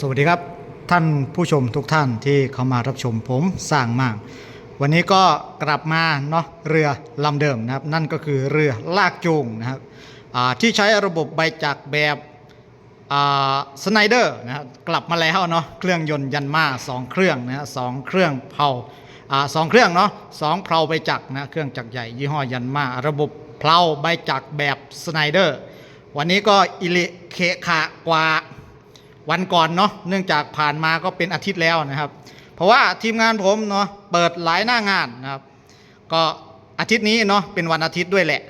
สวัสดีครับท่านผู้ชมทุกท่านที่เข้ามารับชมผมสร้างมากวันนี้ก็กลับมาเนาะเรือลำเดิมนะครับ นั่นก็คือเรือลากจูงนะครับที่ใช้ระบบใบจักรแบบสไนเดอร์นะครับกลับมาแล้วเนาะเครื่องยนต์ยันมาสองเครื่องนะฮะสองเครื่องเผาอสองเครื่องเนาะสองเพลาใบจักรนะเครื่องจักรใหญ่ยี่ห้อยันมาระบบเพลาใบจักรแบบสไนเดอร์วันนี้ก็อิเละเคขะกว่า วันก่อนเนาะเนื่องจากผ่านมาก็เป็นอาทิตย์แล้วนะครับ เพราะว่าทีมงานผมเนาะเปิดหลายหน้างานนะครับ ก็อาทิตย์นี้เนาะเป็นวันอาทิตย์ด้วยแหละ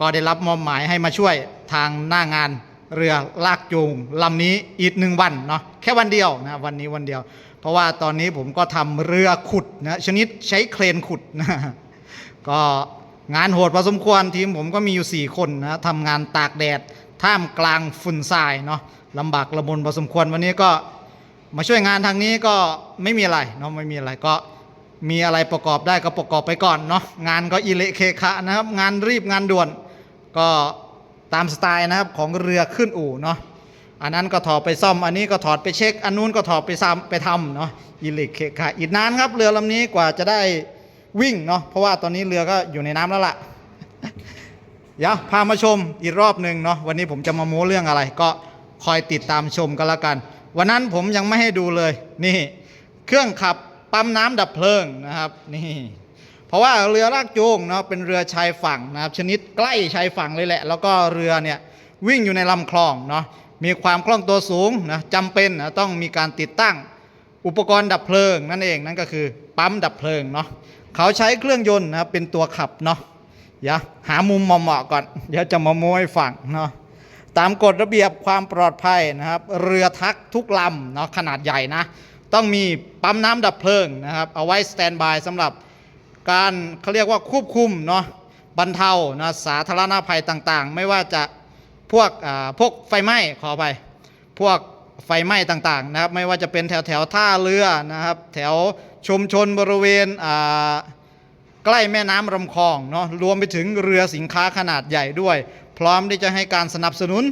ก็ได้รับมอบหมายให้มาช่วยทางหน้างานเรือลากจูงลำนี้อีกหนึ่งวันเนาะแค่วันเดียวนะวันนี้วันเดียว เพราะว่าตอนนี้ผมก็ทำเรือขุดนะชนิดใช้เครนขุดนะก็งานโหดพอสมควรทีมผมก็มีอยู่ 4 คนนะทำงานตากแดดท่ามกลางฝุ่นทรายเนาะ ลำบากละมุนพอสมควรวันนี้ก็มาช่วยงานทางนี้ก็ไม่มีอะไรเนาะไม่มีอะไรก็มีอะไรประกอบได้ก็ประกอบไปก่อนเนาะงานก็อิเละเคคะนะครับ งานรีบงานด่วน ก็ตามสไตล์นะครับของเรือขึ้นอู่เนาะอันนั้นก็ถอดไปซ่อม อันนี้ก็ถอดไปเช็ค อันนู้นก็ถอดไปซ้ำไปทำเนาะอิเละเคคะอีกนานครับเรือลำนี้กว่าจะได้วิ่งเนาะเพราะว่าตอนนี้เรือก็อยู่ในน้ำแล้วล่ะเดี๋ยวพามาชมอีกรอบหนึ่งเนาะวันนี้ผมจะมาโม้เรื่องอะไรก็ คอยติดตามชมกันละกัน วันนั้นผมยังไม่ให้ดูเลยนี่ เครื่องขับปั๊มน้ำดับเพลิงนะครับนี่เพราะว่าเรือลากจูงเนาะเป็นเรือชายฝั่งนะครับ ชนิดใกล้ชายฝั่งเลยแหละ แล้วก็เรือเนี่ยวิ่งอยู่ในลำคลองเนาะมีความคล่องตัวสูงนะจำเป็นนะต้องมีการติดตั้งอุปกรณ์ดับเพลิงนั่นเองนั่นก็คือปั๊มดับเพลิงเนาะเขาใช้เครื่องยนต์นะครับเป็นตัวขับเนาะเดี๋ยวหามุมเหมาะๆก่อนเดี๋ยวจะมาโม้ให้ฟังเนาะ ตามกฎระเบียบความปลอดภัยนะครับ เรือทักทุกลำเนาะขนาดใหญ่นะ ต้องมีปั๊มน้ำดับเพลิงนะครับ เอาไว้สแตนบายสำหรับการเขาเรียกว่าควบคุมเนาะบรรเทานะสาธารณภัยต่างๆ ไม่ว่าจะพวกอ่าพวกไฟไหม้ขอไปพวกไฟไหม้ต่างๆนะครับ ไม่ว่าจะเป็นแถวแถวท่าเรือนะครับ แถวชุมชนบริเวณอ่าใกล้แม่น้ำลำคลองเนาะรวมไปถึงเรือสินค้าขนาดใหญ่ด้วย พร้อมที่จะให้การสนับสนุน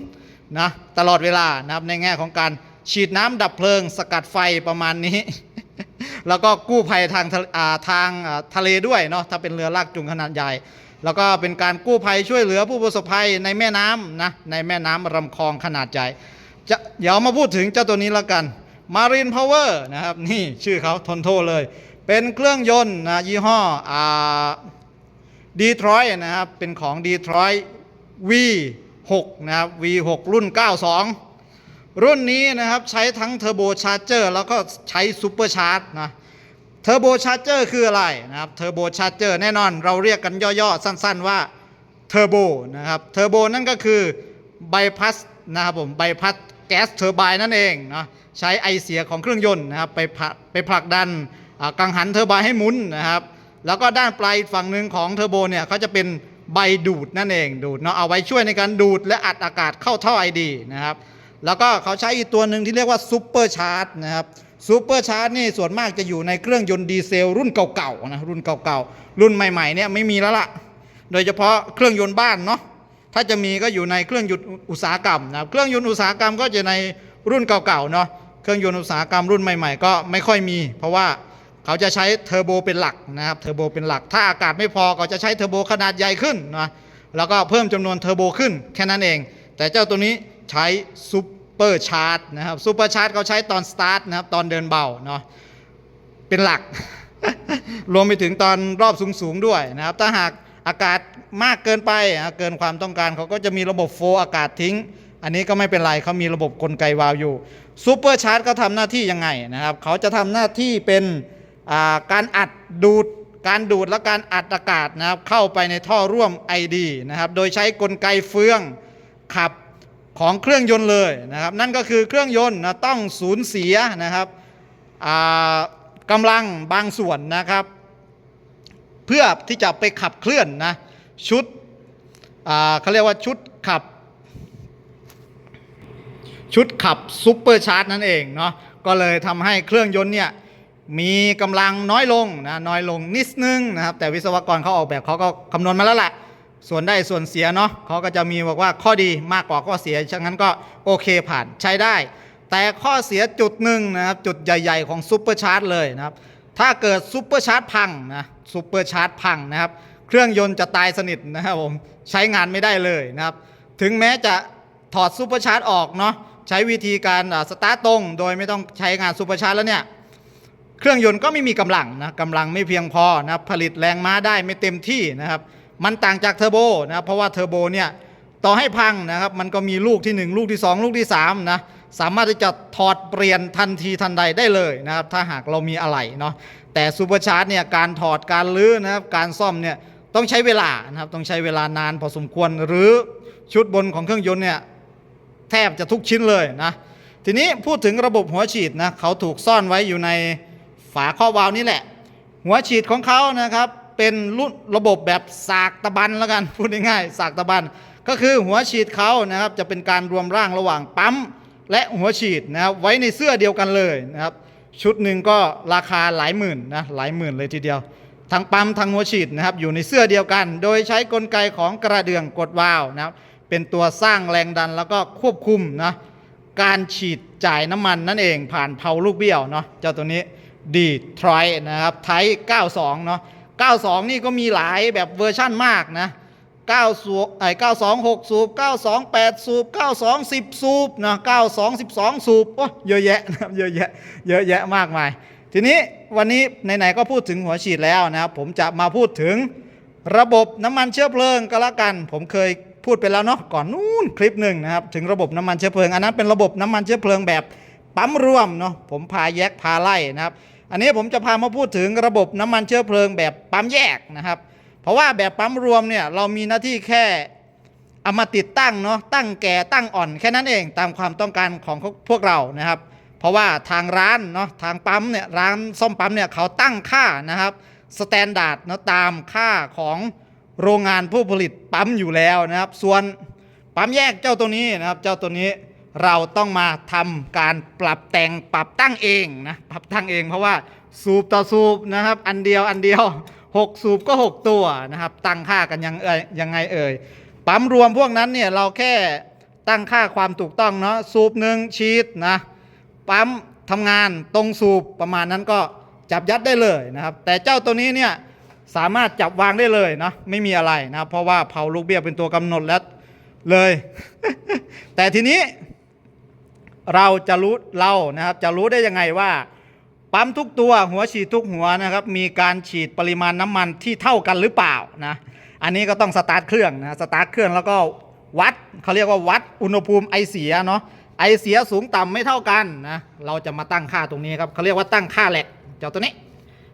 นะตลอดเวลานะครับในแง่ของการฉีดน้ำดับเพลิง สกัดไฟประมาณนี้ แล้วก็กู้ภัยทางทางทะเลด้วยเนาะถ้าเป็นเรือลากจูงขนาดใหญ่ แล้วก็เป็นการกู้ภัยช่วยเหลือผู้ประสบภัยในแม่น้ำนะในแม่น้ำลำคลองขนาดใหญ่จะเดี๋ยวมาพูดถึงเจ้าตัวนี้แล้วกัน Marine Power นะครับนี่ชื่อเขาทนโทษเลย เป็นเครื่องยนต์นะยี่ห้ออดีทรอยนะครับเป็นของดีทรอย V6 นะครับ V6 รุ่น 92 รุ่นนี้นะครับใช้ทั้งเทอร์โบชาร์เจอร์แล้วก็ใช้ซูเปอร์ชาร์จนะเทอร์โบชาร์เจอร์คืออะไรนะครับเทอร์โบชาร์เจอร์แน่นอนเราเรียกกันย่อๆ สั้นๆว่าเทอร์โบนะครับเทอร์โบนั่นก็คือใบพัดนะครับผมใบพัดแก๊สเทอร์ไบน์นั่นเองนะใช้ไอเสียของเครื่องยนต์นะครับไปผลักไปผลักดันกังหันเทอร์ไบน์ให้หมุนนะครับแล้วก็ด้านปลายฝั่งหนึ่งของเทอร์โบเนี่ยเขาจะเป็น ใบดูดนั่นเองดูดเนาะเอาไว้ช่วยในการดูดและอัดอากาศเข้าท่อไอดีนะครับแล้วก็เขาใช้อีกตัวหนึ่งที่เรียกว่าซูเปอร์ชาร์จนะครับซูเปอร์ชาร์จนี่ส่วนมากจะอยู่ในเครื่องยนต์ดีเซลรุ่นเก่าๆนะรุ่นเก่าๆ รุ่นใหม่ๆเนี่ยไม่มีแล้วล่ะ โดยเฉพาะเครื่องยนต์บ้านเนาะถ้าจะมีก็อยู่ในเครื่องยนต์อุตสาหกรรมนะเครื่องยนต์อุตสาหกรรมก็จะในรุ่นเก่าๆเนาะเครื่องยนต์อุตสาหกรรมรุ่นใหม่ ๆ ก็ไม่ค่อยมี เพราะว่า เขาจะใช้เทอร์โบเป็นหลักนะครับเทอร์โบเป็นหลัก ถ้าอากาศไม่พอก็จะใช้เทอร์โบขนาดใหญ่ขึ้นนะแล้วก็เพิ่มจำนวนเทอร์โบขึ้นแค่นั้นเอง แต่เจ้าตัวนี้ใช้ซูเปอร์ชาร์จนะครับซูเปอร์ชาร์จเขาใช้ตอนสตาร์ทนะครับตอนเดินเบาเนาะเป็นหลัก รวมไปถึงตอนรอบสูงๆด้วยนะครับ ถ้าหากอากาศมากเกินไปเกินความต้องการเขาก็จะมีระบบโฟอากาศทิ้ง อันนี้ก็ไม่เป็นไรเขามีระบบกลไกวาล์วอยู่ซูเปอร์ชาร์จก็ทำหน้าที่ยังไงนะครับเขาจะทำหน้าที่เป็น การอัดดูดการดูดและการอัดอากาศนะครับเข้าไปในท่อร่วม ID นะครับโดยใช้กลไกเฟืองขับของเครื่องยนต์เลยนะครับ นั่นก็คือเครื่องยนต์นะต้องสูญเสียนะครับอ่ากำลังบางส่วนนะครับ เพื่อที่จะไปขับเคลื่อนนะชุดเขาเรียกว่าชุดขับ ชุดขับซุปเปอร์ชาร์จนั่นเองเนาะก็เลยทำให้เครื่องยนต์เนี่ย มีกำลังน้อยลงนะน้อยลงนิดนึงนะครับ แต่วิศวกรเขาออกแบบเขาก็คำนวณมาแล้วแหละส่วนได้ส่วนเสียเนาะเขาก็จะมีบอกว่าข้อดีมากกว่าข้อเสียฉะนั้นก็โอเคผ่านใช้ได้ แต่ข้อเสียจุดหนึ่งนะครับจุดใหญ่ ๆ ของซุปเปอร์ชาร์จเลยนะครับ ถ้าเกิดซุปเปอร์ชาร์จพังนะซุปเปอร์ชาร์จพังนะครับ เครื่องยนต์จะตายสนิทนะครับผมใช้งานไม่ได้เลยนะครับ ถึงแม้จะถอดซุปเปอร์ชาร์จออกเนาะใช้วิธีการสตาร์ตตรง โดยไม่ต้องใช้งานซุปเปอร์ชาร์จแล้วเนี่ย เครื่องยนต์ก็ไม่มีกำลังนะกำลังไม่เพียงพอนะผลิตแรงม้าได้ไม่เต็มที่นะครับ มันต่างจากเทอร์โบนะเพราะว่าเทอร์โบเนี่ยต่อให้พังนะครับ มันก็มีลูกทีหนึ่1 ลูกที่ 2 ลูกที่3นะสามารถที่จะถอดเปลี่ยนทันทีทันใดได้เลยนะครับ ถ้าหากเรามีอะไหล่เนาะแต่ซูเปอร์ชาร์จเนี่ยการถอดการลื้อนะครับการซ่อมเนี่ยต้องใช้เวลานะครับต้องใช้เวลานานพอสมควรหรือชุดบนของเครื่องยนต์เนี่ยแทบจะทุกชิ้นเลยนะทีนี้พูดถึงระบบหัวฉีดนะเขาถูกซ่อนไว้อยู่ใน ฝาข้อวาล์วนี่แหละ หัวฉีดของเขานะครับเป็นรุ่นระบบแบบสากตะบันแล้วกันพูดง่ายๆสากตะบัน ก็คือหัวฉีดเขานะครับจะเป็นการรวมร่างระหว่างปั๊ม และหัวฉีดนะครับไว้ในเสื้อเดียวกันเลยนะครับชุดหนึ่งก็ราคาหลายหมื่นนะหลายหมื่นเลยทีเดียวทั้งปั๊มทั้งหัวฉีดนะครับอยู่ในเสื้อเดียวกัน โดยใช้กลไกของกระเดื่องกดวาล์วนะครับเป็นตัวสร้างแรงดันแล้วก็ควบคุมนะการฉีดจ่ายน้ำมันนั่นเองผ่านเพาลูกเบี้ยวเนาะเจ้าตัวนี้ ดีทรอยนะครับไท92 เนาะ92 นี่ก็มีหลายแบบเวอร์ชั่นมากนะ9สูบไอ้92 6 สูบ 92 8 สูบ 92 10 สูบนะ92 12 สูบโอ้เยอะแยะนะเยอะแยะเยอะแยะมากมาย ทีนี้วันนี้ไหนๆก็พูดถึงหัวฉีดแล้วนะครับ ผมจะมาพูดถึงระบบน้ำมันเชื้อเพลิงก็แล้วกัน ผมเคยพูดไปแล้วเนาะก่อนนู้นคลิปหนึ่งนะครับ ถึงระบบน้ำมันเชื้อเพลิง อันนั้นเป็นระบบน้ำมันเชื้อเพลิงแบบปั๊มรวมเนาะผมพาแยกพาไล่นะครับ อันนี้ผมจะพามาพูดถึงระบบน้ำมันเชื้อเพลิงแบบปั๊มแยกนะครับ เพราะว่าแบบปั๊มรวมเนี่ยเรามีหน้าที่แค่เอามาติดตั้งเนาะตั้งแก่ตั้งอ่อนแค่นั้นเองตามความต้องการของพวกเรานะครับ เพราะว่าทางร้านเนาะทางปั๊มเนี่ยร้านซ่อมปั๊มเนี่ยเขาตั้งค่านะครับสแตนดาร์ดเนาะตามค่าของโรงงานผู้ผลิตปั๊มอยู่แล้วนะครับ ส่วนปั๊มแยกเจ้าตัวนี้นะครับ เจ้าตัวนี้ เราต้องมาทำการปรับแต่งปรับตั้งเองนะปรับตั้งเอง เพราะว่าสูบต่อสูบนะครับ อันเดียวอันเดียว 6 สูบก็ 6 ตัวนะครับ ตั้งค่ากันยังเอ่ยยังไงเอ่ยปั๊มรวมพวกนั้นเนี่ยเราแค่ตั้งค่าความถูกต้องเนาะสูบหนึ่งชีตนะปั๊มทำงานตรงสูบประมาณนั้นก็จับยัดได้เลยนะครับ แต่เจ้าตัวนี้เนี่ยสามารถจับวางได้เลยนะไม่มีอะไรนะครับ เพราะว่าเผาลูกเบี้ยเป็นตัวกำหนดแล้วเลย แต่ทีนี้ เราจะรู้เรานะครับจะรู้ได้ยังไงว่า ปั๊มทุกตัวหัวฉีดทุกหัวนะครับ มีการฉีดปริมาณน้ำมันที่เท่ากันหรือเปล่านะอันนี้ก็ต้องสตาร์ทเครื่องนะสตาร์ทเครื่องแล้วก็วัดเขาเรียกว่าวัดอุณหภูมิไอเสียเนาะไอเสียสูงต่ำไม่เท่ากันนะเราจะมาตั้งค่าตรงนี้ครับเขาเรียกว่าตั้งค่าแหลกเจ้าตัวนี้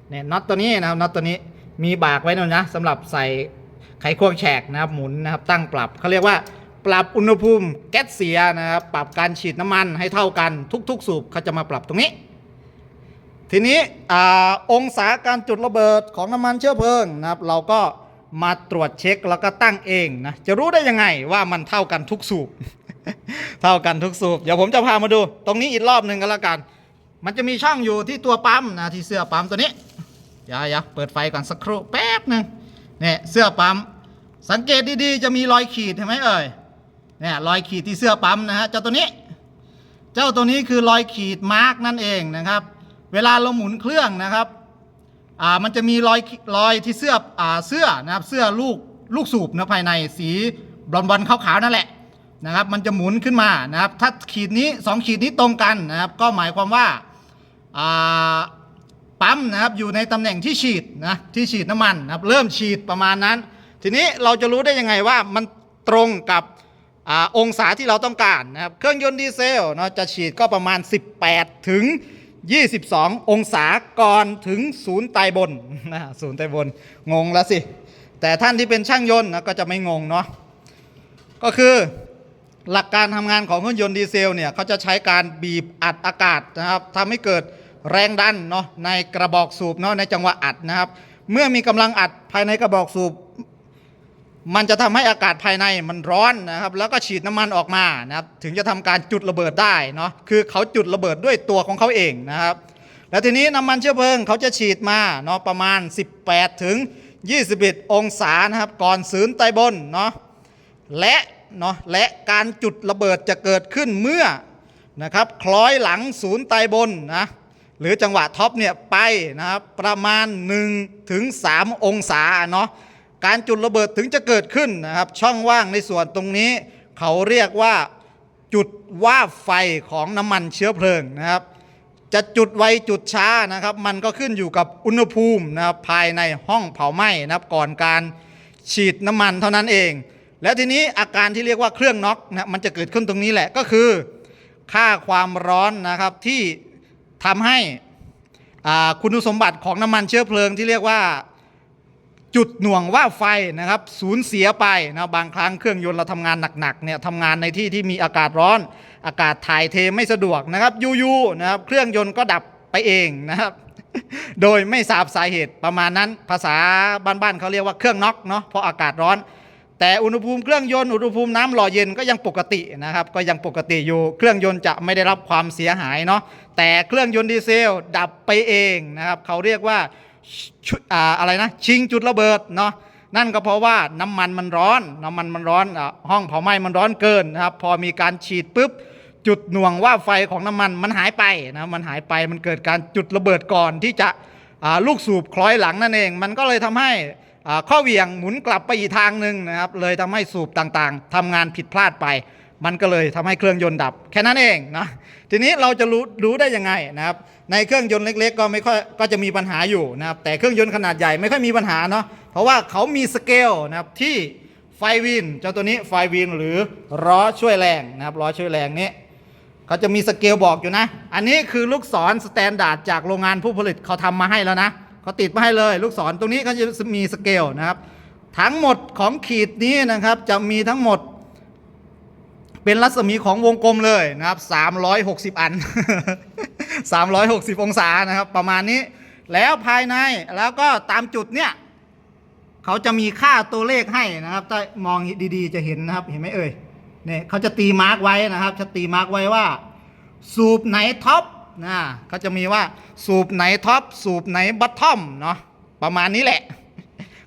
เนี่ยน็อตตัวนี้นะครับน็อตตัวนี้มีบากไว้หน่อยนะสำหรับใส่ไขควงแฉกนะครับหมุนนะครับตั้งปรับเขาเรียกว่า ปรับอุณหภูมิแก๊สเสียนะครับปรับการฉีดน้ำมันให้เท่ากันทุก ๆ สูบเขาจะมาปรับตรงนี้ ทีนี้อองศาการจุดระเบิดของน้ำมันเชื้อเพลิงนะครับ เราก็มาตรวจเช็คแล้วก็ตั้งเองนะจะรู้ได้ยังไงว่ามันเท่ากันทุกสูบเท่ากันทุกสูบเดี๋ยวผมจะพามาดู ตรงนี้อีกรอบหนึ่งกันแล้วกัน มันจะมีช่องอยู่ที่ตัวปั๊มนะที่เสื้อปั๊มตัวนี้อย่าอย่าเปิดไฟก่อนสักครู่แป๊บหนึ่งเนี่ยเสื้อปั๊มสังเกตดีๆ จะมีรอยขีดเห็นไหมเอ่ย เนี่ยรอยขีดที่เสื้อปั๊มนะฮะเจ้าตัวนี้ เจ้าตัวนี้คือรอยขีดมาร์กนั่นเองนะครับ เวลาเราหมุนเครื่องนะครับอ่ามันจะมีรอยรอยที่เสื้ออ่าเสื้อนะครับเสื้อลูกลูกสูบนะภายในสีบอลบอลขาวๆนั่นแหละนะครับ มันจะหมุนขึ้นมานะครับ ถ้าขีดนี้สองขีดนี้ตรงกันนะครับ ก็หมายความว่าอ่าปั๊มนะครับอยู่ในตำแหน่งที่ฉีดนะที่ฉีดน้ำมันนะครับเริ่มฉีดประมาณนั้น ทีนี้เราจะรู้ได้ยังไงว่ามันตรงกับ อองศาที่เราต้องการนะครับเครื่องยนต์ดีเซลเนาะจะฉีดก็ประมาณ 18 ถึง 22 องศาก่อนถึงศูนย์ไตบนนะศูนย์ไตบนงงแล้วสิ แต่ท่านที่เป็นช่างยนต์นะก็จะไม่งงเนาะก็คือหลักการทำงานของเครื่องยนต์ดีเซลเนี่ยเขาจะใช้การบีบอัดอากาศนะครับทำให้เกิดแรงดันเนาะในกระบอกสูบเนาะในจังหวะอัดนะครับ เมื่อมีกำลังอัดภายในกระบอกสูบ มันจะทำให้อากาศภายในมันร้อนนะครับแล้วก็ฉีดน้ำมันออกมานะครับถึงจะทำการจุดระเบิดได้เนาะคือเขาจุดระเบิดด้วยตัวของเขาเองนะครับ แล้วทีนี้น้ำมันเชื้อเพลิงเขาจะฉีดมาเนาะประมาณ 18 ถึง 21 องศานะครับก่อนศูนย์ไตบนเนาะและเนาะและการจุดระเบิดจะเกิดขึ้นเมื่อนะครับคล้อยหลังศูนย์ไตบนนะหรือจังหวะท็อปเนี่ยไปนะครับประมาณ1ถึง3องศาเนาะ การจุดระเบิดถึงจะเกิดขึ้นนะครับ ช่องว่างในส่วนตรงนี้ เขาเรียกว่าจุดว่าไฟของน้ำมันเชื้อเพลิงนะครับ จะจุดไวจุดช้านะครับ มันก็ขึ้นอยู่กับอุณหภูมินะครับภายในห้องเผาไหม้นะครับก่อนการฉีดน้ำมันเท่านั้นเอง แล้วทีนี้อาการที่เรียกว่าเครื่องน็อกนะมันจะเกิดขึ้นตรงนี้แหละก็คือ ค่าความร้อนนะครับที่ทำให้คุณสมบัติของน้ำมันเชื้อเพลิงที่เรียกว่า จุดหน่วงว่าไฟนะครับสูญเสียไปนะบางครั้งเครื่องยนต์เราทำงานหนักๆเนี่ยทำงานในที่ที่มีอากาศร้อน อากาศถ่ายเทไม่สะดวกนะครับยูๆนะครับเครื่องยนต์ก็ดับไปเองนะครับโดยไม่ทราบสาเหตุประมาณนั้นภาษาบ้านๆเขาเรียกว่าเครื่องน็อกเนาะเพราะอากาศร้อน แต่อุณหภูมิเครื่องยนต์อุณหภูมิน้ำหล่อเย็นก็ยังปกตินะครับก็ยังปกติอยู่เครื่องยนต์จะไม่ได้รับความเสียหายเนาะแต่เครื่องยนต์ดีเซลดับไปเองนะครับเขาเรียกว่า ชุอ่าอะไรนะชิงจุดระเบิดเนาะนั่นก็เพราะว่าน้ำมันมันร้อน น้ำมันมันร้อนอห้องเผาไหม้มันร้อนเกินนะครับพอมีการฉีดปุ๊บจุดหน่วงว่าไฟของน้ำมันมันหายไปนะมันหายไปมันเกิดการจุดระเบิดก่อนที่จะลูกสูบคล้อยหลังนั่นเอง มันก็เลยทำให้ข้อเหวี่ยงหมุนกลับไปอีกทางหนึ่งนะครับเลยทำให้สูบต่างๆทำงานผิดพลาดไป มันก็เลยทำให้เครื่องยนต์ดับ แค่นั้นเองนะทีนี้เราจะรู้รู้ได้ยังไงนะครับ ในเครื่องยนต์เล็ก ๆ ก็ไม่ค่อยก็จะมีปัญหาอยู่นะครับ แต่เครื่องยนต์ขนาดใหญ่ไม่ค่อยมีปัญหาเนาะเพราะว่าเขามีสเกลนะครับที่ไฟวินเจ้าตัวนี้ไฟวินหรือล้อช่วยแรงนะครับล้อช่วยแรงนี้เขาจะมีสเกลบอกอยู่นะ อันนี้คือลูกศรสแตนดาร์ดจากโรงงานผู้ผลิตเขาทำมาให้แล้วนะเขาติดมาให้เลย ลูกศรตรงนี้เขาจะมีสเกลนะครับทั้งหมดของขีดนี้นะครับจะมีทั้งหมด เป็นรัศมีของวงกลมเลยนะครับ 360 อัน 360 องศานะครับ ประมาณนี้ แล้วภายในแล้วก็ตามจุดเนี่ยเขาจะมีค่าตัวเลขให้นะครับถ้ามองดีๆจะเห็นนะครับเห็นไหมเอ่ยเนี่ยเขาจะตีมาร์กไว้นะครับจะตีมาร์กไว้ว่า สูบไหนท็อปนะเขาจะมีว่าสูบไหนท็อปสูบไหนบัตทอมเนาะประมาณนี้แหละ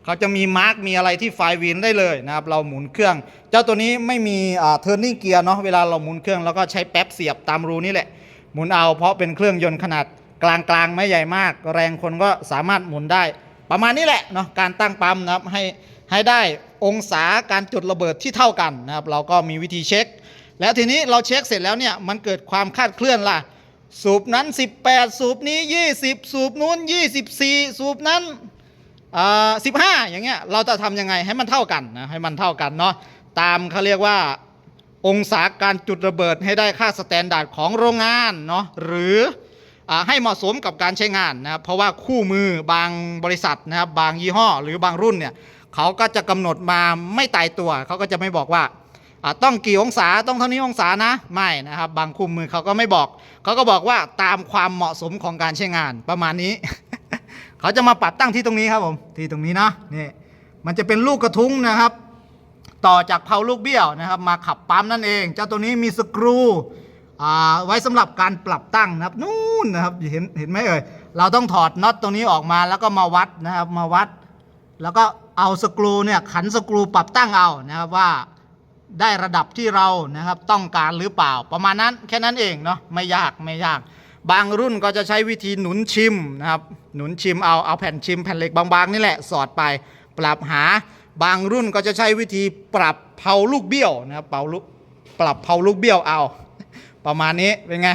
เขาจะมีมาร์กมีอะไรที่ไฟวินได้เลยนะครับเราหมุนเครื่อง เจ้าตัวนี้ไม่มีเทอร์นิ่งเกียร์เนาะเวลาเราหมุนเครื่องแล้วก็ใช้แป๊บเสียบตามรูนี่แหละหมุนเอาเพราะเป็นเครื่องยนต์ขนาดกลางๆไม่ใหญ่มาก แรงคนก็สามารถหมุนได้ ประมาณนี้แหละเนาะการตั้งปั๊มนะครับให้ให้ได้องศาการจุดระเบิดที่เท่ากันนะครับเราก็มีวิธีเช็ค แล้วทีนี้เราเช็คเสร็จแล้วเนี่ยมันเกิดความคลาดเคลื่อนล่ะสูบนั้น 18 สูบนี้ 20 สูบนู้น 24 สูบนั้น สิบห้าอย่างเงี้ยเราจะทำยังไงให้มันเท่ากันนะให้มันเท่ากันเนาะตามเขาเรียกว่าองศาการจุดระเบิดให้ได้ค่าสแตนดาร์ดของโรงงานเนาะหรืออให้เหมาะสมกับการใช้งานนะครับเพราะว่าคู่มือบางบริษัทนะครับบางยี่ห้อ หรือบางรุ่นเนี่ยเขาก็จะกำหนดมาไม่ตายตัว เขาก็จะไม่บอกว่าต้องกี่องศาต้องเท่านี้องศานะไม่นะครับ บางคู่มือเขาก็ไม่บอก เขาก็บอกว่าตามความเหมาะสมของการใช้งานประมาณนี้ เขาจะมาปรับตั้งที่ตรงนี้ครับผมที่ตรงนี้นะนี่มันจะเป็นลูกกระทุ้งนะครับ ต่อจากเพาลูกเบี้ยวนะครับ มาขับปั๊มนั่นเอง เจ้าตัวนี้มีสกรูอ่าไว้สำหรับการปรับตั้งนะครับนู่นนะครับเห็นเห็นไหมเอ่ยเราต้องถอดน็อตตรงนี้ออกมาแล้วก็มาวัดนะครับมาวัด แล้วก็เอาสกรูเนี่ยขันสกรูปรับตั้งเอานะครับว่าได้ระดับที่เรานะครับต้องการหรือเปล่าประมาณนั้นแค่นั้นเองเนาะไม่ยากไม่ยาก บางรุ่นก็จะใช้วิธีหนุนชิมนะครับ หนุนชิมเอาเอาแผ่นชิมแผ่นเหล็กบางๆนี่แหละสอดไปปรับหา บางรุ่นก็จะใช้วิธีปรับเผาลูกเบี้ยวนะครับเผาลูกปรับเผาลูกเบี้ยวเอา ประมาณนี้เป็นไง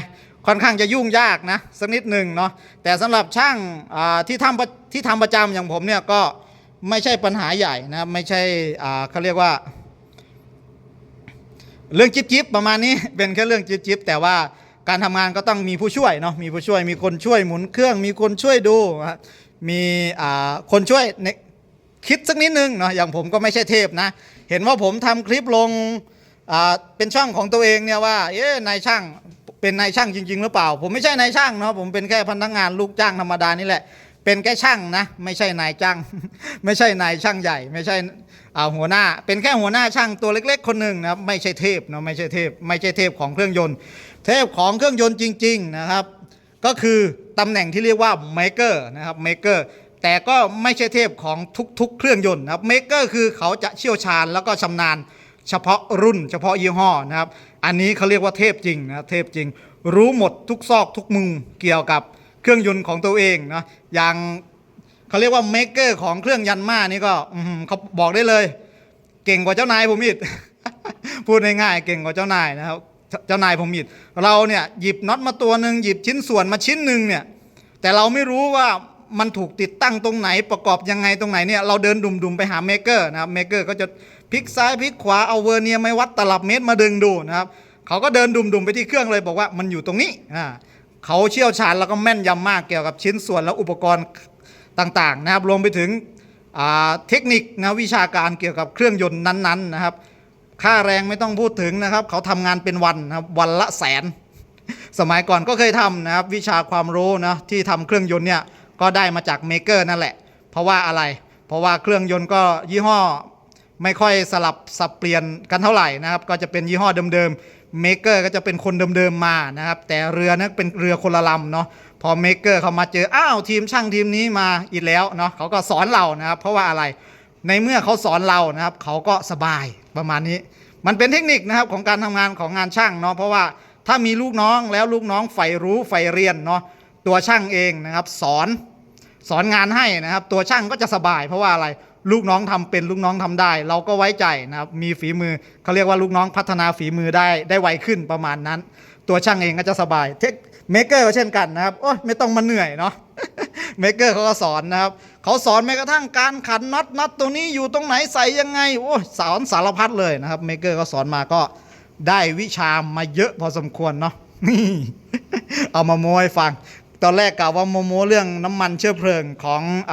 ค่อนข้างจะยุ่งยากนะสักนิดหนึ่งเนาะแต่สำหรับช่างที่ทำที่ทำประจำอย่างผมเนี่ยก็ไม่ใช่ปัญหาใหญ่นะครับไม่ใช่เขาเรียกว่า เรื่องจิ๊บจิบประมาณนี้เป็นแค่เรื่องจิ๊บจิบแต่ว่า การทำงานก็ต้องมีผู้ช่วยเนาะมีผู้ช่วยมีคนช่วยหมุนเครื่อง มีคนช่วยดูมีอ่าคนช่วยในคิดสักนิดนึงเนาะอย่างผมก็ไม่ใช่เทพนะ เห็นว่าผมทำคลิปลงอ่าเป็นช่องของตัวเองเนี่ยว่าเอ๊ะนายช่างเป็นนายช่างจริง ๆ หรือเปล่า ผมไม่ใช่นายช่างเนาะผมเป็นแค่พนักงานลูกจ้างธรรมดานี่แหละ เป็นแค่ช่างนะ ไม่ใช่นายจ้าง ไม่ใช่นายช่างใหญ่ ไม่ใช่ เอาหัวหน้าเป็นแค่หัวหน้าช่างตัวเล็ก ๆ คนหนึ่งนะครับไม่ใช่เทพนะไม่ใช่เทพ ไม่ใช่เทพของเครื่องยนต์ เทพของเครื่องยนต์จริง ๆนะครับ ก็คือตำแหน่งที่เรียกว่า maker นะครับ maker แต่ก็ไม่ใช่เทพของทุก ๆ เครื่องยนต์นะครับ maker คือเขาจะเชี่ยวชาญแล้วก็ชำนาญ เฉพาะรุ่น เฉพาะยี่ห้อนะครับ อันนี้เขาเรียกว่าเทพจริงนะเทพจริง รู้หมดทุกซอกทุกมุมเกี่ยวกับเครื่องยนต์ของตัวเองนะอย่าง เขาเรียกว่าเมกเกอร์ของเครื่องยันมานี่ก็เขาบอกได้เลย เก่งกว่าเจ้านายผมอีกพูดง่ายๆเก่งกว่าเจ้านายนะครับ เจ้านายผมอีกเราเนี่ยหยิบน็อตมาตัวหนึ่งหยิบชิ้นส่วนมาชิ้นหนึ่งเนี่ย แต่เราไม่รู้ว่ามันถูกติดตั้งตรงไหนประกอบยังไงตรงไหนเนี่ยเราเดินดุมๆไปหาเมกเกอร์นะครับเมกเกอร์ก็จะพลิกซ้ายพลิกขวาเอาเวอร์เนียไม่วัดตลับเมตรมาดึงดูนะครับเขาก็เดินดุมๆไปที่เครื่องเลยบอกว่ามันอยู่ตรงนี้อ่าเขาเชี่ยวชาญแล้วก็แม่นยำมากเกี่ยวกับชิ้นส่วนและอุปกรณ์ ต่างๆนะครับรวมไปถึงเทคนิคนะวิชาการเกี่ยวกับเครื่องยนต์นั้น ๆนะครับ ค่าแรงไม่ต้องพูดถึงนะครับ เขาทำงานเป็นวันนะครับวันละแสน สมัยก่อนก็เคยทำนะครับ วิชาความรู้นะที่ทำเครื่องยนต์เนี่ยก็ได้มาจากเมเกอร์นั่นแหละ เพราะว่าอะไร เพราะว่าเครื่องยนต์ก็ยี่ห้อไม่ค่อยสลับสับเปลี่ยนกันเท่าไหร่นะครับ ก็จะเป็นยี่ห้อเดิมๆเมเกอร์ก็จะเป็นคนเดิมๆมานะครับ แต่เรือนั้นเป็นเรือคนละลำเนาะ พอเมกเกอร์เขามาเจอ อ้าวทีมช่างทีมนี้มาอีกแล้วเนาะเขาก็สอนเรานะครับ เพราะว่าอะไรในเมื่อเขาสอนเรานะครับ เขาก็สบายประมาณนี้ มันเป็นเทคนิคนะครับของการทำงานของงานช่างเนาะเพราะว่าถ้ามีลูกน้องแล้วลูกน้องใฝ่รู้ใฝ่เรียนเนาะตัวช่างเองนะครับ สอนสอนงานให้นะครับ ตัวช่างก็จะสบาย เพราะว่าอะไรลูกน้องทำเป็นลูกน้องทำได้ เราก็ไว้ใจนะครับมีฝีมือเขาเรียกว่าลูกน้องพัฒนาฝีมือได้ได้ไวขึ้นประมาณนั้น ตัวช่างเองก็จะสบายเทค เมเกอร์ก็เช่นกันนะครับโอ้ยไม่ต้องมาเหนื่อยเนาะเมเกอร์เขาก็สอนนะครับเขาสอนแม้กระทั่งการขันน็อตน็อตตรงนี้อยู่ตรงไหนใส่ยังไงโอ้สอนสารพัดเลยนะครับเมเกอร์ก็สอนมาก็ได้วิชามาเยอะพอสมควรเนาะนี่เอามาโม้ให้ฟัง ตอนแรกกล่าวว่าโมโมเรื่องน้ำมันเชื้อเพลิงของอ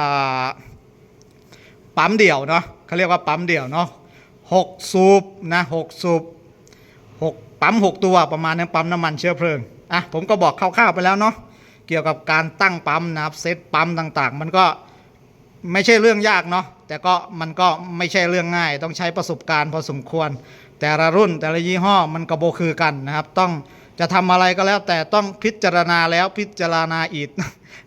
ปั๊มเดี่ยวเนาะเขาเรียกว่าปั๊มเดี่ยวเนาะหกสูบนะหกสูบหกปั๊มหกตัวประมาณนั้นปั๊มน้ำมันเชื้อเพลิง อะผมก็บอกคร่าวๆไปแล้วเนาะเกี่ยวกับการตั้งปั๊มนะครับเซตปั๊มต่างๆ มันก็ไม่ใช่เรื่องยากเนาะแต่ก็มันก็ไม่ใช่เรื่องง่าย ต้องใช้ประสบการณ์พอสมควร แต่ละรุ่นแต่ละยี่ห้อมันก็โบคือกันนะครับ ต้องจะทำอะไรก็แล้ว แต่ต้องพิจารณาแล้วพิจารณาอีก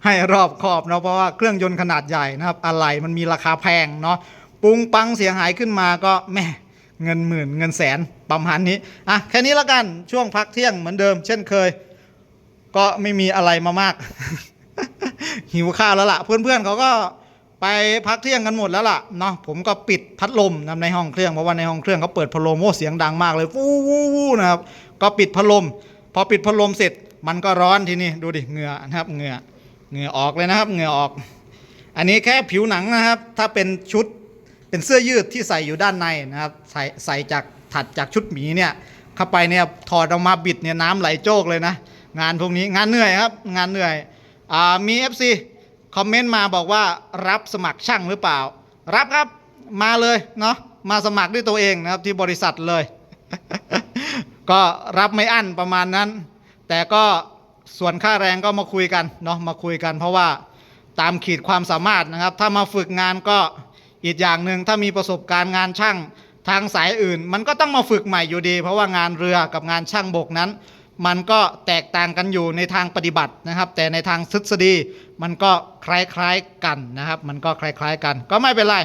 ให้รอบคอบเนาะเพราะว่าเครื่องยนต์ขนาดใหญ่นะครับ อะไรมันมีราคาแพงเนาะปรุงปังเสียหายขึ้นมาก็แม่เงินหมื่นเงินแสนประมาณนี้อะแค่นี้ละกันช่วงพักเที่ยงเหมือนเดิมเช่นเคย ก็ไม่มีอะไรมามาก หิวข้าวแล้วล่ะ เพื่อนๆเขาก็ไปพักเที่ยงกันหมดแล้วล่ะเนาะผมก็ปิดพัดลมนะในห้องเครื่องเพราะว่าในห้องเครื่องเขาเปิดพัดลมโอ้เสียงดังมากเลยฟูวูวูนะครับก็ปิดพัดลม พอปิดพัดลมเสร็จ มันก็ร้อนทีนี้ดูดิเหงื่อนะครับเหงื่อเหงื่อออกเลยนะครับเหงื่อออก อันนี้แค่ผิวหนังนะครับ ถ้าเป็นชุดเป็นเสื้อยืดที่ใส่อยู่ด้านในนะครับใส่ใส่จากถัดจากชุดหมีเนี่ยเข้าไปเนี่ยถอดออกมาบิดเนี่ยน้ำไหลโจกเลยนะ งานพวกนี้งานเหนื่อยครับงานเหนื่อยอมี FC คอมเมนต์มาบอกว่ารับสมัครช่างหรือเปล่า รับครับมาเลยเนาะมาสมัครด้วยตัวเองนะครับที่บริษัทเลย ก็รับไม่อั้นประมาณนั้น แต่ก็ส่วนค่าแรงก็มาคุยกันเนาะมาคุยกันเพราะว่าตามขีดความสามารถนะครับ ถ้ามาฝึกงานก็อีกอย่างหนึ่งถ้ามีประสบการณ์งานช่างทางสายอื่น มันก็ต้องมาฝึกใหม่อยู่ดี เพราะว่างานเรือกับงานช่างบกนั้น มันก็แตกต่างกันอยู่ในทางปฏิบัตินะครับ แต่ในทางทฤษฎีมันก็คล้ายๆกันนะครับ มันก็คล้ายๆกัน ก็ไม่เป็นไร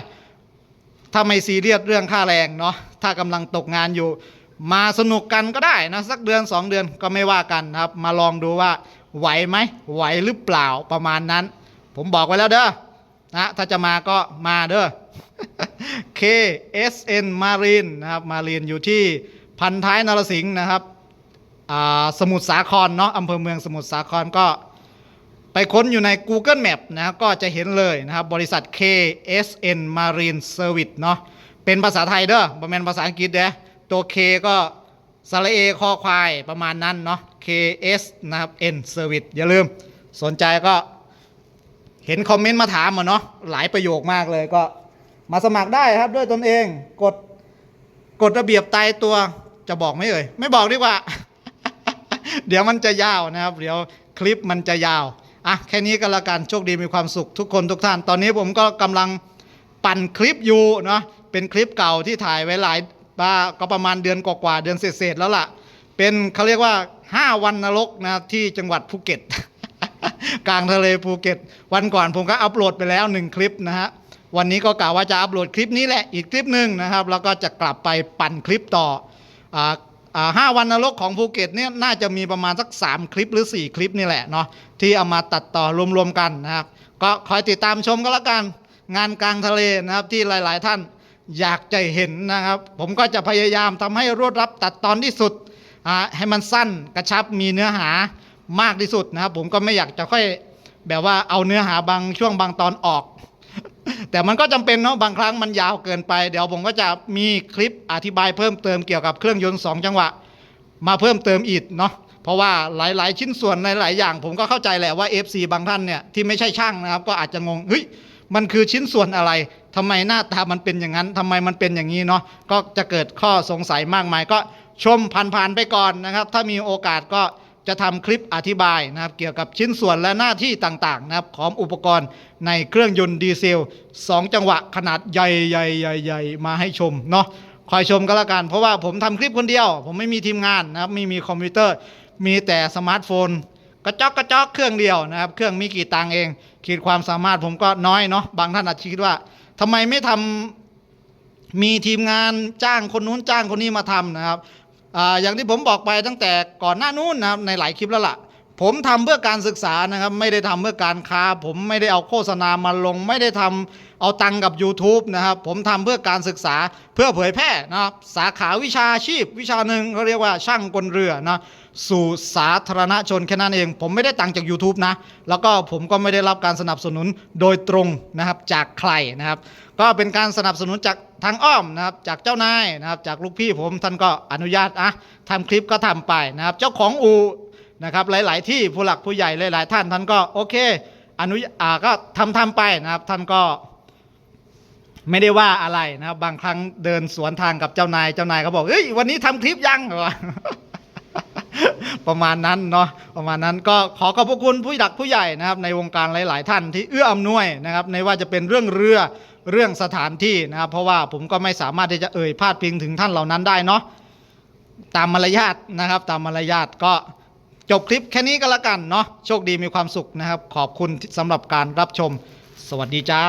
ถ้าไม่ซีเรียสเรื่องค่าแรงเนาะถ้ากำลังตกงานอยู่ มาสนุกกันก็ได้นะสักเดือน 2 เดือนก็ไม่ว่ากันนะครับ มาลองดูว่าไหวไหมไหวหรือเปล่าประมาณนั้น ผมบอกไว้แล้วเด้อนะถ้าจะมาก็มาเด้อ KSN Marine นะครับ Marine อยู่ที่พันท้ายนรสิงห์นะครับ สมุทรสาครเนาะอำเภอเมืองสมุทรสาครก็ไปค้นอยู่ใน Google Map นะก็จะเห็นเลยนะครับ บริษัท KSN Marine Service เนาะเป็นภาษาไทยเด้อประมาณภาษาอังกฤษเด้อตัว K ก็สระเอคอควายประมาณนั้นเนาะ KS นะครับ N Service อย่าลืมสนใจก็เห็นคอมเมนต์มาถามมาเนาะหลายประโยคมากเลยก็มาสมัครได้ครับด้วยตนเองกดกฎระเบียบตายตัวจะบอกไหมเอ่ย ไม่บอกดีกว่า เดี๋ยวมันจะยาวนะครับ เดี๋ยวคลิปมันจะยาวอะแค่นี้ก็แล้วกันโชคดีมีความสุขทุกคนทุกท่าน ตอนนี้ผมก็กำลังปั่นคลิปอยู่เนาะเป็นคลิปเก่าที่ถ่ายไว้หลายบ้าก็ประมาณเดือนกว่าๆเดือนเศษๆแล้วล่ะ เป็นเขาเรียกว่า 5 วันนรกนะที่จังหวัดภูเก็ต กลางทะเลภูเก็ต วันก่อนผมก็อัปโหลดไปแล้วหนึ่งคลิปนะฮะวันนี้ก็กล่าวว่าจะอัปโหลดคลิปนี้แหละอีกคลิปหนึ่งนะครับ แล้วก็จะกลับไปปั่นคลิปต่ออ่าอ่า ห้าวันนรกของภูเก็ตเนี่ยน่าจะมีประมาณสัก 3 คลิปหรือ 4 คลิปนี่แหละเนาะที่เอามาตัดต่อรวมๆกันนะครับ ก็คอยติดตามชมก็แล้วกัน งานกลางทะเลนะครับที่หลายๆท่านอยากจะเห็นนะครับ ผมก็จะพยายามทำให้รวดรับตัดตอนที่สุดอ่าให้มันสั้นกระชับมีเนื้อหามากที่สุดนะครับ ผมก็ไม่อยากจะค่อยแบบว่าเอาเนื้อหาบางช่วงบางตอนออก แต่มันก็จำเป็นเนาะบางครั้งมันยาวเกินไป เดี๋ยวผมก็จะมีคลิปอธิบายเพิ่มเติมเกี่ยวกับเครื่องยนต์ 2 จังหวะ มาเพิ่มเติมอีกเนาะเพราะว่าหลาย ๆ ชิ้นส่วนในหลายอย่าง ผมก็เข้าใจแหละว่า FC บางท่านเนี่ยที่ไม่ใช่ช่างนะครับ ก็อาจจะงงเฮ้ยมันคือชิ้นส่วนอะไรทำไมหน้าตามันเป็นอย่างนั้นทำไมมันเป็นอย่างนี้เนาะก็จะเกิดข้อสงสัยมากมาย ก็ชมผ่านๆไปก่อนนะครับ ถ้ามีโอกาสก็ จะทำคลิปอธิบายนะครับเกี่ยวกับชิ้นส่วนและหน้าที่ต่างๆนะครับของอุปกรณ์ในเครื่องยนต์ดีเซล 2 จังหวะขนาดใหญ่ๆๆๆมาให้ชมเนาะคอยชมก็แล้วกัน เพราะว่าผมทำคลิปคนเดียว ผมไม่มีทีมงานนะครับไม่มีคอมพิวเตอร์ มีแต่สมาร์ทโฟน กระจอกกระจอกเครื่องเดียวนะครับ เครื่องมีกี่ตังเอง ขีดความสามารถผมก็น้อยเนาะบางท่านอาจจะคิดว่าทำไมไม่ทำมีทีมงานจ้างคนนู้นจ้างคนนี้มาทำนะครับ อ่าอย่างที่ผมบอกไปตั้งแต่ก่อนหน้านู้นนะครับในหลายคลิปแล้วล่ะ ผมทำเพื่อการศึกษานะครับ ไม่ได้ทำเพื่อการค้า ผมไม่ได้เอาโฆษณามาลง ไม่ได้ทำเอาตังกับ YouTube นะครับ ผมทำเพื่อการศึกษาเพื่อเผยแพร่นะครับสาขาวิชาชีพ วิชาหนึ่งเขาเรียกว่าช่างกลเรือนะ สู่สาธารณชนแค่นั้นเอง ผมไม่ได้ตังค์จาก YouTube นะ แล้วก็ผมก็ไม่ได้รับการสนับสนุนโดยตรงนะครับจากใครนะครับ ก็เป็นการสนับสนุนจากทางอ้อมนะครับจากเจ้านายนะครับจากลูกพี่ผมท่านก็อนุญาตอะทำคลิปก็ทำไปนะครับ เจ้าของอูนะครับหลาย ๆ ที่ผู้หลักผู้ใหญ่หลาย ๆ ท่านท่านก็โอเคอนุญาอ่าก็ทำทำไปนะครับท่านก็ไม่ได้ว่าอะไรนะครับ บางครั้งเดินสวนทางกับเจ้านายเจ้านายเขาบอกเฮ้ยวันนี้ทำคลิปยังวะ ประมาณนั้นเนาะประมาณนั้นก็ขอขอบพระคุณผู้หลักผู้ใหญ่นะครับ ในวงการหลาย ๆ ท่านที่เอื้ออำนวยนะครับในว่าจะเป็นเรื่องเรือเรื่องสถานที่นะครับ เพราะว่าผมก็ไม่สามารถที่จะเอ่ยพาดพิงถึงท่านเหล่านั้นได้เนาะตามมารยาทนะครับ ตามมารยาทก็จบคลิปแค่นี้ก็แล้วกันเนาะโชคดีมีความสุขนะครับ ขอบคุณสำหรับการรับชม สวัสดีจ้า